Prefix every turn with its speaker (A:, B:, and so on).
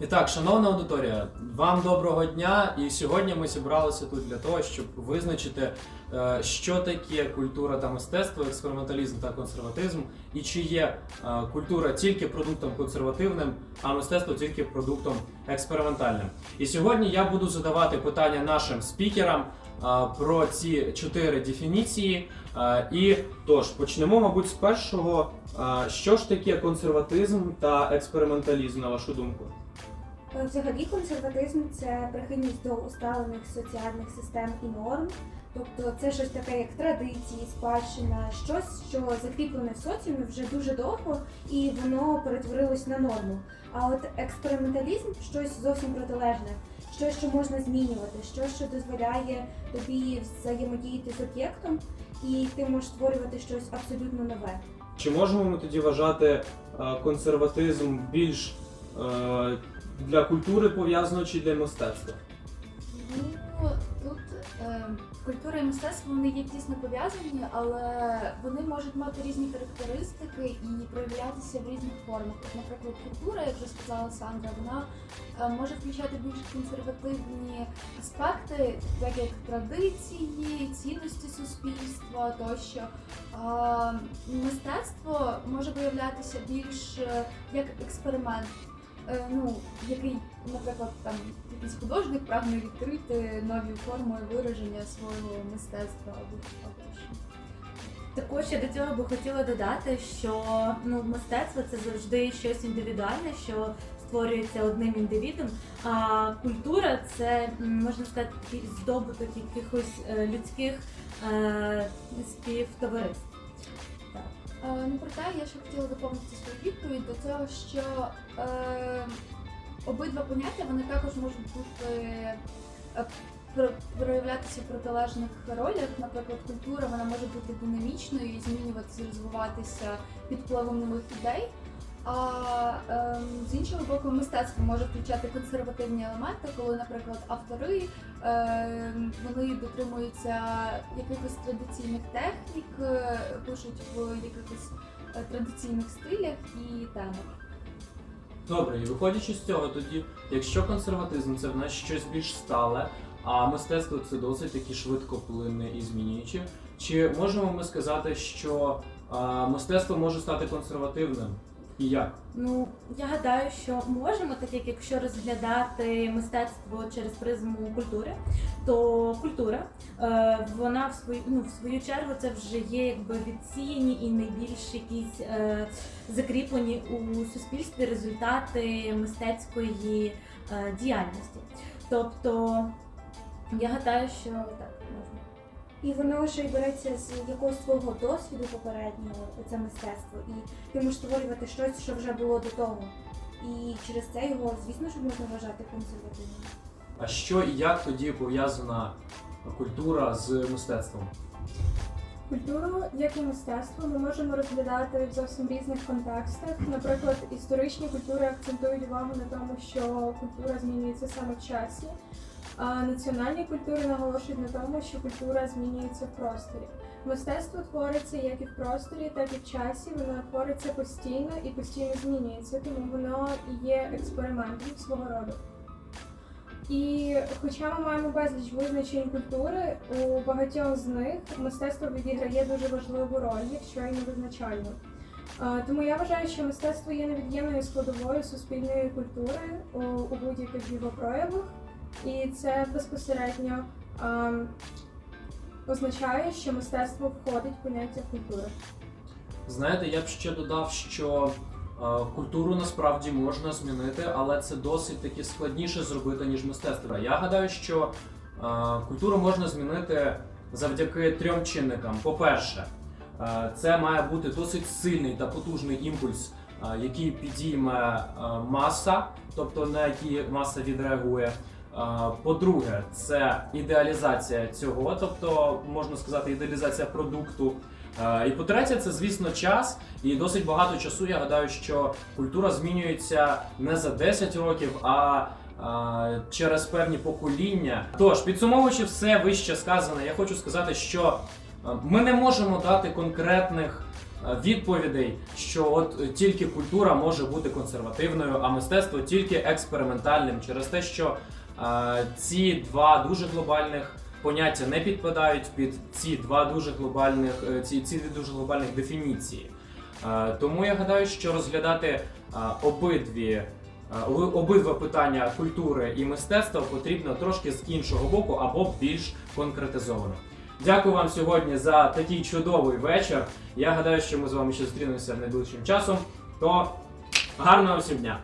A: І так, шановна аудиторія, вам доброго дня. І сьогодні ми зібралися тут для того, щоб визначити, е, що таке культура та мистецтво, експерименталізм та консерватизм, і чи є е, культура тільки продуктом консервативним, а мистецтво тільки продуктом експериментальним. І сьогодні я буду задавати питання нашим спікерам е, про ці чотири дефініції. І тож почнемо, мабуть, з першого. Що ж таке консерватизм та експерименталізм, на вашу думку?
B: Е, Взагалі консерватизм це прихильність до усталених соціальних систем і норм. Тобто це щось таке, як традиції, спадщина, щось, що закріплене в соціумі вже дуже довго, і воно перетворилось на норму. А от експерименталізм щось зовсім протилежне, щось, що можна змінювати, щось, що дозволяє тобі взаємодіяти з об'єктом, і ти можеш створювати щось абсолютно нове.
A: Чи можемо ми тоді вважати е, консерватизм більш е, для культури пов'язано чи для мистецтва?
C: Ну тут е, культура і мистецтво вони є тісно пов'язані, але вони можуть мати різні характеристики і проявлятися в різних формах. От, наприклад, культура, як вже сказала Сандра, вона е, може включати більш консервативні аспекти, так як традиції, цінності суспільства тощо. А мистецтво може виявлятися більш е, як експеримент. Е, ну, який, наприклад, там якийсь художник прагне відкрити нові форми вираження свого мистецтва або.
D: Також я до цього би хотіла додати, що ну мистецтво це завжди щось індивідуальне, що створюється одним індивідом. А культура це можна сказати здобуток якихось е, людських е, співтовариств.
C: Е, ну, проте я ще хотіла доповнити свою відповідь до того, що е, обидва поняття вони також можуть бути е, проявлятися в протилежних ролях. Наприклад, культура вона може бути динамічною і змінюватися, розвиватися під впливом нових ідей. А ем, боку, мистецтво може включати консервативні елементи, коли, наприклад, автори ем, вони дотримуються якихось традиційних технік, е, пишуть в якихось е, традиційних стилях і темах.
A: Добре, і виходячи з цього, тоді, якщо консерватизм це в нас щось більш стале, а мистецтво це досить таки швидкоплинне і змінююче, чи можемо ми сказати, що е, мистецтво може стати консервативним? І як?
D: Ну я гадаю, що можемо, так як якщо розглядати мистецтво через призму культури, то культура е, вона в свою ну в свою чергу це вже є якби відсіяні і найбільш якісь е, закріплені у суспільстві результати мистецької е, діяльності. Тобто я гадаю, що так.
B: І воно ще й береться з якогось свого досвіду попереднього, це мистецтво. І ти можеш створювати щось, що вже було до того. І через це його, звісно ж, можна вважати консервативним.
A: А що і як тоді пов'язана культура з мистецтвом?
E: Культуру, як і мистецтво, ми можемо розглядати в зовсім різних контекстах. Наприклад, історичні культури акцентують увагу на тому, що культура змінюється саме в часі, національні культури наголошують на тому, що культура змінюється в просторі. Мистецтво твориться як і в просторі, так і в часі. Воно твориться постійно і постійно змінюється, тому воно є експериментом свого роду. І хоча ми маємо безліч визначень культури, у багатьох з них мистецтво відіграє дуже важливу роль, якщо й не визначальну. Тому я вважаю, що мистецтво є невід'ємною складовою суспільної культури у будь-яких його проявах, і це безпосередньо а, означає, що мистецтво входить в поняття культури.
A: Знаєте, я б ще додав, що е, культуру насправді можна змінити, але це досить таки складніше зробити, ніж мистецтво. Я гадаю, що е, культуру можна змінити завдяки трьом чинникам. По-перше, це має бути досить сильний та потужний імпульс, який підійме маса, тобто на який маса відреагує. По-друге, це ідеалізація цього, тобто можна сказати, ідеалізація продукту. І по-третє, це звісно час, і досить багато часу. Я гадаю, що культура змінюється не за 10 років, а через певні покоління. Тож, підсумовуючи все вище сказане, я хочу сказати, що ми не можемо дати конкретних відповідей, що от тільки культура може бути консервативною, а мистецтво тільки експериментальним, через те, що ці два дуже глобальних поняття не підпадають під ці два дуже глобальних е, ці, ці дві дуже глобальних дефініції. Тому я гадаю, що розглядати обидві обидва питання культури і мистецтва потрібно трошки з іншого боку або більш конкретизовано. Дякую вам сьогодні за такий чудовий вечір. Я гадаю, що ми з вами ще зустрінемося найближчим часом. То гарного всім дня!